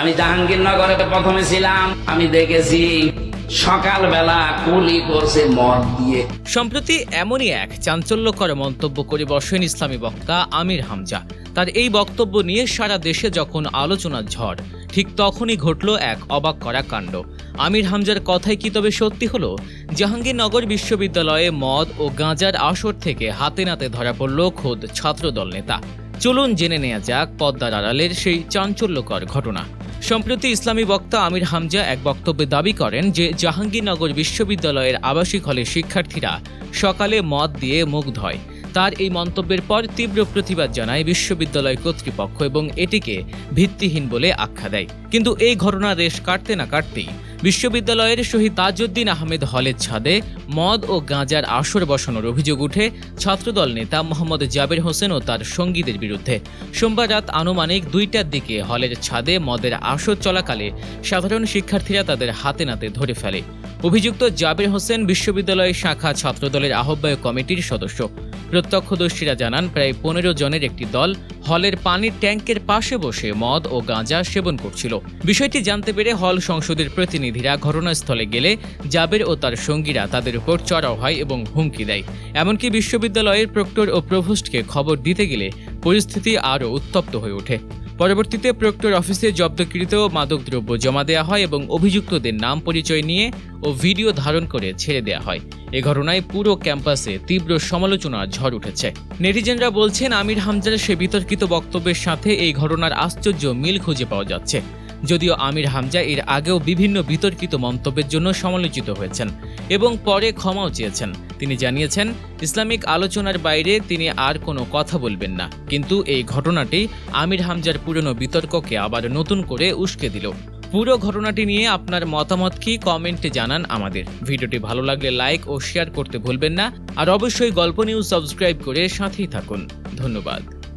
আমি জাহাঙ্গীরনগরে প্রথমে ছিলাম। আমি দেখেছি সকালবেলা কুলি করছে মদ দিয়ে। সম্প্রতি এমনই এক চাঞ্চল্যকর মন্তব্য করে বসেন ইসলামী বক্তা আমির হামজা। তার এই বক্তব্য নিয়ে সারা দেশে যখন আলোচনার ঝড়, ঠিক তখনই ঘটল এক অবাক করা কাণ্ড। আমির হামজার কথাই কি তবে সত্যি হলো? জাহাঙ্গীরনগর বিশ্ববিদ্যালয়ে মদ ও গাঁজার আসর থেকে হাতে নাতে ধরা পড়ল খোদ ছাত্রদল নেতা। চলুন জেনে নেওয়া যাক পদ্মার আড়ালের সেই চাঞ্চল্যকর ঘটনা। সম্প্রতি ইসলামী বক্তা আমির হামজা এক বক্তব্যে দাবি করেন যে জাহাঙ্গীরনগর বিশ্ববিদ্যালয়ের আবাসিক হলে শিক্ষার্থীরা সকালে মদ দিয়ে মুখ ধয়। তার এই মন্তব্যের পর তীব্র প্রতিবাদ জানায় বিশ্ববিদ্যালয় কর্তৃপক্ষ এবং এটিকে ভিত্তিহীন বলে আখ্যা দেয়। কিন্তু এই ঘটনা রেশ কাটতে না কাটতেই বিশ্ববিদ্যালয়ের শহীদ তাজউদ্দিন আহমেদ হলের ছাদে মদ ও গাঁজার আসর বসানোর অভিযোগ উঠে ছাত্রদল নেতা মোহাম্মদ জাবের হোসেন ও তার সঙ্গীদের বিরুদ্ধে। সোমবার রাত আনুমানিক দুইটার দিকে হলের ছাদে মদের আসর চলাকালে সাধারণ শিক্ষার্থীরা তাদের হাতে নাতে ধরে ফেলে। অভিযুক্ত জাবের হোসেন বিশ্ববিদ্যালয় শাখা ছাত্রদলের আহ্বায়ক কমিটির সদস্য। প্রত্যক্ষদর্শীরা জানান, প্রায় পনেরো জনের একটি দল হলের পানির ট্যাঙ্কের পাশে বসে মদ ও গাঁজা সেবন করছিল। বিষয়টি জানতে পেরে হল সংসদের প্রতিনিধিরা ঘটনাস্থলে গেলে জাবের ও তার সঙ্গীরা তাদের উপর চড়াও হয় এবং হুমকি দেয়। এমনকি বিশ্ববিদ্যালয়ের প্রক্টর ও প্রভোস্টকে খবর দিতে গেলে পরিস্থিতি আরও উত্তপ্ত হয়ে ওঠে। পরবর্তীতে প্রক্টর অফিসে জব্দকৃত মাদকদ্রব্য জমা দেওয়া হয় এবং অভিযুক্তদের নাম পরিচয় নিয়ে ও ভিডিও ধারণ করে ছেড়ে দেওয়া হয়। এ ঘটনায় পুরো ক্যাম্পাসে তীব্র সমালোচনার ঝড় উঠেছে। নেটিজেনরা বলছেন, আমির হামজার সে বিতর্কিত বক্তব্যের সাথে এই ঘটনার আশ্চর্য মিল খুঁজে পাওয়া যাচ্ছে। যদিও আমির হামজা এর আগেও বিভিন্ন বিতর্কিত মন্তব্যের জন্য সমালোচিত হয়েছেন এবং পরে ক্ষমাও চেয়েছেন। তিনি জানিয়েছেন, ইসলামিক আলোচনার বাইরে তিনি আর কোনো কথা বলবেন না। কিন্তু এই ঘটনাটি আমির হামজার পুরনো বিতর্ককে আবার নতুন করে উস্কে দিল। পুরো ঘটনাটি নিয়ে আপনার মতামত কি কমেন্টে জানান আমাদের। ভিডিওটি ভালো লাগলে লাইক ও শেয়ার করতে ভুলবেন না। আর অবশ্যই গল্প নিউজ সাবস্ক্রাইব করে সাথেই থাকুন। ধন্যবাদ।